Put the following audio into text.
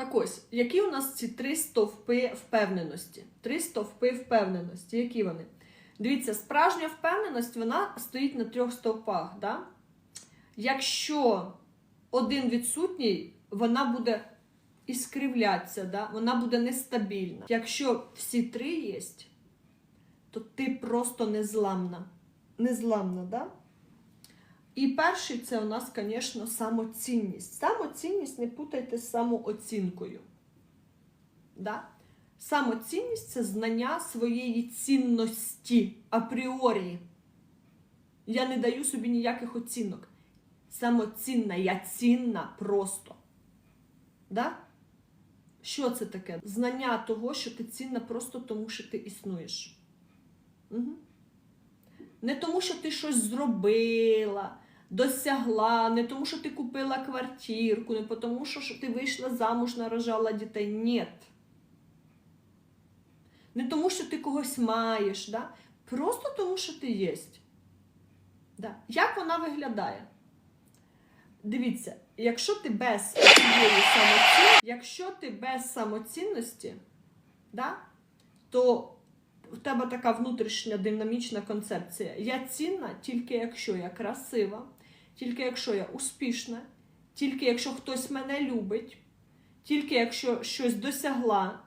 Так ось, які у нас ці три стовпи впевненості? Три стовпи впевненості. Які вони? Дивіться, справжня впевненість вона стоїть на трьох стовпах. Да? Якщо один відсутній, вона буде іскривлятися, да? вона буде нестабільна. Якщо всі три є, то ти просто незламна. Незламна, да? І перший це у нас, звісно, самоцінність. Самоцінність не путайте з самооцінкою. Да? Самоцінність це знання своєї цінності апріорі. Я не даю собі ніяких оцінок. Самоцінна, я цінна просто. Да? Що це таке? Знання того, що ти цінна просто тому, що ти існуєш. Угу. Не тому, що ти щось зробила, досягла, не тому, що ти купила квартирку, не тому, що ти вийшла замуж, нарожала дітей. Ні. Не тому, що ти когось маєш, да? просто тому, що ти є. Да. Як вона виглядає? Дивіться, якщо ти без самоцінності, якщо ти без самоцінності, да, то в тебе така внутрішня динамічна концепція. Я цінна тільки якщо я красива, тільки якщо я успішна, тільки якщо хтось мене любить, тільки якщо щось досягла,